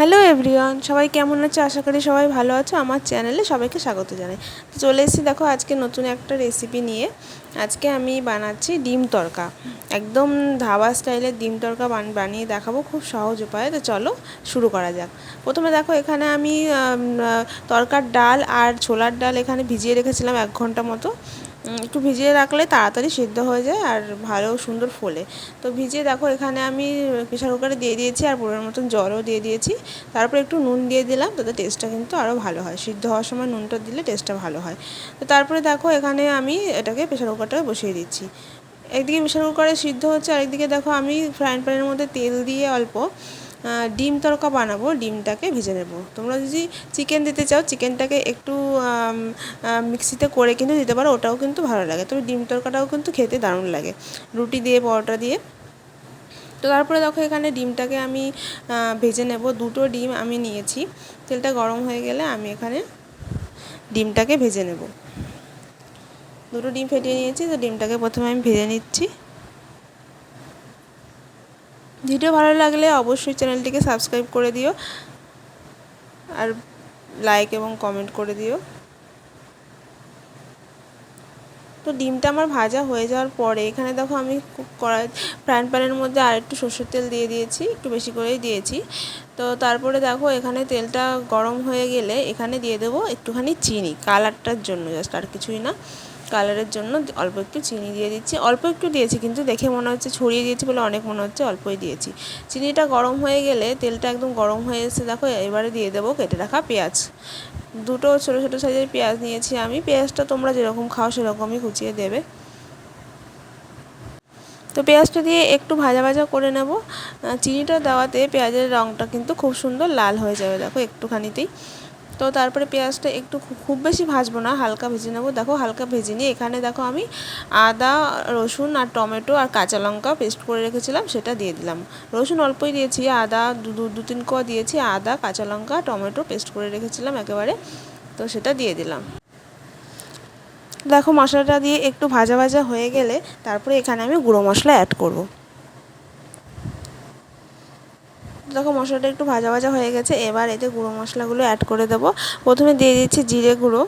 Hello everyone সবাই কেমন আছে? আশা করি সবাই ভালো আছো। আমার চ্যানেলে সবাইকে স্বাগত জানাই। তো চলে এসেছি দেখো আজকে নতুন একটা রেসিপি নিয়ে। আজকে আমি বানাচ্ছি ডিম তরকা একদম ধাবা স্টাইলের ডিম তরকা বানিয়ে দেখাবো, খুব সহজ উপায়ে। তো চলো শুরু করা যাক। প্রথমে দেখো এখানে আমি তরকার ডাল আর ছোলার ডাল এখানে ভিজিয়ে রেখেছিলাম এক ঘণ্টা মতো। একটু ভিজিয়ে রাখলে তাড়াতাড়ি সিদ্ধ হয়ে যায় আর ভালো সুন্দর ফোলে। তো ভিজিয়ে দেখো, এখানে আমি প্রেশার কুকারে দিয়ে দিয়েছি আর পুরোর মতন জলও দিয়ে দিয়েছি। তারপর একটু নুন দিয়ে দিলাম, তাতে টেস্টটা কিন্তু আরও ভালো হয়। সিদ্ধ হওয়ার সময় নুনটা দিলে টেস্টটা ভালো হয়। তো তারপরে দেখো, এখানে আমি এটাকে প্রেশার কুকারটা বসিয়ে দিচ্ছি। একদিকে প্রেশার কুকারে সিদ্ধ হচ্ছে, আরেকদিকে দেখো আমি ফ্রাইং প্যানের মধ্যে তেল দিয়ে অল্প ডিম তড়কা বানাবো, ডিমটাকে ভেজে নেব। তোমরা যদি চিকেন দিতে চাও চিকেনটাকে একটু মিক্সিতে করে কিন্তু দিতে পারো, ওটাও কিন্তু ভালো লাগে। তবে ডিম তড়কাটাও কিন্তু খেতে দারুণ লাগে, রুটি দিয়ে, পরোটা দিয়ে। তো তারপরে দেখো এখানে ডিমটাকে আমি ভেজে নেব। দুটো ডিম আমি নিয়েছি। তেলটা গরম হয়ে গেলে আমি এখানে ডিমটাকে ভেজে নেব। দুটো ডিম ফেটিয়ে নিয়েছি, তো ডিমটাকে প্রথমে আমি ভেজে নিচ্ছি। ভিডিও ভালো লাগলে অবশ্যই চ্যানেলটিকে সাবস্ক্রাইব করে দিও আর লাইক এবং কমেন্ট করে দিও। তো ডিমটা আমার ভাজা হয়ে যাওয়ার পরে এখানে দেখো আমি কড়াই ফ্রাইং প্যানের মধ্যে আর একটু সর্ষের তেল দিয়ে দিয়েছি, একটু বেশি করেই দিয়েছি। তো তারপরে দেখো এখানে তেলটা গরম হয়ে গেলে এখানে দিয়ে দেবো একটুখানি চিনি, কালারটার জন্য জাস্ট আর কিছুই না। কালারের জন্য অল্প একটু চিনি দিয়ে দিচ্ছি। অল্প একটু দিয়েছি কিন্তু দেখে মনে হচ্ছে ছড়িয়ে দিয়েছি বলে অনেক মনে হচ্ছে অল্পই দিয়েছি। চিনিটা গরম হয়ে গেলে তেলটা একদম গরম হয়ে এসে দেখো এবারে দিয়ে দেবো কেটে রাখা পেঁয়াজ। দুটো ছোটো ছোটো সাইজের পেঁয়াজ নিয়েছি আমি। পেঁয়াজটা তোমরা যেরকম খাও সেরকমই কুচিয়ে দেবে। তো পেঁয়াজটা দিয়ে একটু ভাজা ভাজা করে নেব। চিনিটা দেওয়াতে পেঁয়াজের রঙটা কিন্তু খুব সুন্দর লাল হয়ে যাবে, দেখো একটুখানিতেই। তো তারপরে পেঁয়াজটা একটু খুব বেশি ভাজবো না, হালকা ভেজে নেব। দেখো, হালকা ভেজে নিয়ে এখানে দেখো আমি আদা, রসুন আর টমেটো আর কাঁচা লঙ্কা পেস্ট করে রেখেছিলাম, সেটা দিয়ে দিলাম। রসুন অল্পই দিয়েছি, আদা দু দু তিন কোয়া দিয়েছি, আদা, কাঁচা লঙ্কা, টমেটো পেস্ট করে রেখেছিলাম একেবারে, তো সেটা দিয়ে দিলাম। দেখো, মশলাটা দিয়ে একটু ভাজা ভাজা হয়ে গেলে তারপরে এখানে আমি গুঁড়ো মশলা অ্যাড করব। দেখো মশলাটা একটু ভাজা ভাজা হয়ে গেছে, এবার এতে গুঁড়ো মশলাগুলো অ্যাড করে দেবো। প্রথমে দিয়ে দিচ্ছি জিরে গুঁড়ো।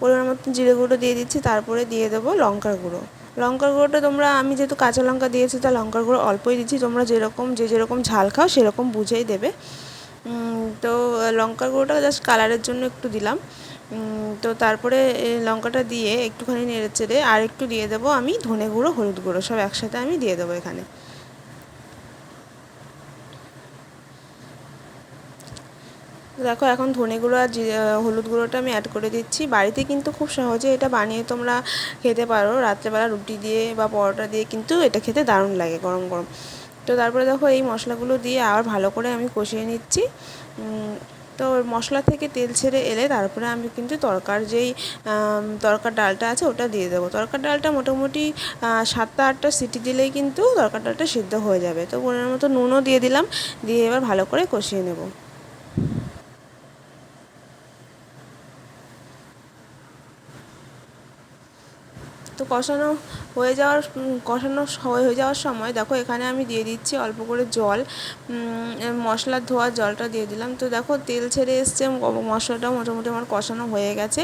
পরিমাণ মতো জিরে গুঁড়ো দিয়ে দিচ্ছি, তারপরে দিয়ে দেবো লঙ্কার গুঁড়ো। লঙ্কার গুঁড়োটা তোমরা, আমি যেহেতু কাঁচা লঙ্কা দিয়েছি, তা লঙ্কার গুঁড়ো অল্পই দিচ্ছি, তোমরা যেরকম, যে যেরকম ঝাল খাও সেরকম বুঝেই দেবে। তো লঙ্কার গুঁড়োটা জাস্ট কালারের জন্য একটু দিলাম। তো তারপরে লঙ্কাটা দিয়ে একটুখানি নেড়ে চেড়ে আর একটু দিয়ে দেবো আমি ধনে গুঁড়ো, হলুদ গুঁড়ো, সব একসাথে আমি দিয়ে দেবো এখানে। দেখো, এখন ধনে গুঁড়ো আর হলুদ গুঁড়োটা আমি অ্যাড করে দিচ্ছি। বাড়িতে কিন্তু খুব সহজে এটা বানিয়ে তোমরা খেতে পারো। রাত্রেবেলা রুটি দিয়ে বা পরোটা দিয়ে কিন্তু এটা খেতে দারুণ লাগে গরম গরম। তো তারপরে দেখো, এই মশলাগুলো দিয়ে আবার ভালো করে আমি কষিয়ে নিচ্ছি। তো মশলা থেকে তেল ছেড়ে এলে তারপরে আমি কিন্তু তরকার যেই তরকার ডালটা আছে ওটা দিয়ে দেবো। তরকার ডালটা মোটামুটি সাতটা আটটা সিটি দিলেই কিন্তু তরকার ডালটা সিদ্ধ হয়ে যাবে। তো বোনের মতো নুনও দিয়ে দিলাম। দিয়ে এবার ভালো করে কষিয়ে নেব। তো কষানো হয়ে যাওয়ার কষানো হয়ে যাওয়ার সময় দেখো এখানে আমি দিয়ে দিচ্ছি অল্প করে জল। মশলার ধোয়া জলটা দিয়ে দিলাম। তো দেখো তেল ছেড়ে এসছে মশলাটা মোটামুটি আমার কষানো হয়ে গেছে।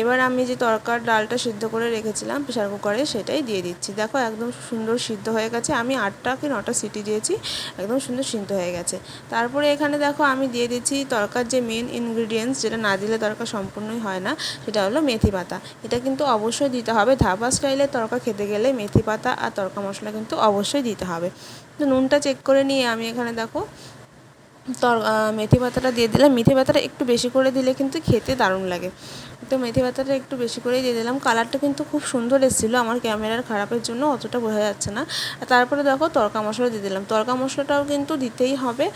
এবার আমি যে তরকার ডালটা সিদ্ধ করে রেখেছিলাম প্রেশার কুকারে সেটাই দিয়ে দিচ্ছি। দেখো একদম সুন্দর সিদ্ধ হয়ে গেছে। আমি আটটা কি নটা সিটি দিয়েছি, একদম সুন্দর সিদ্ধ হয়ে গেছে। তারপরে এখানে দেখো আমি দিয়ে দিচ্ছি তরকার যে মেন ইনগ্রিডিয়েন্টস যেটা না দিলে তরকা সম্পূর্ণই হয় না, সেটা হলো মেথি পাতা। এটা কিন্তু অবশ্যই দিতে হবে ধাবা স্টাইলে তরকা খেতে গেলে মেথি পাতা আর তরকা মশলা কিন্তু অবশ্যই দিতে হবে। তো নুনটা চেক করে নিয়ে আমি এখানে দেখো, তর মেথি পাতাটা দিয়ে দিলাম। মেথি পাতাটা একটু বেশি করে দিলে কিন্তু খেতে দারুণ লাগে। তো মেথি পাতাটা একটু বেশি করেই দিয়ে দিলাম। কালারটা কিন্তু খুব সুন্দর এসেছিল। আমার ক্যামেরার খারাপের জন্য অতটা বোঝা যাচ্ছে না। তারপরে দেখো, তরকা মশলা দিয়ে দিলাম। তরকা মশলাটাও কিন্তু দিতেই হবে।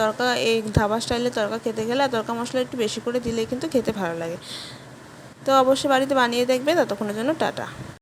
তরকা, এই ধাবা স্টাইলে তরকা খেতে গেলে তরকা মশলা একটু বেশি করে দিলে কিন্তু খেতে ভালো লাগে। তো অবশ্যই বাড়িতে বানিয়ে দেখবে ততক্ষণের জন্য টাটা।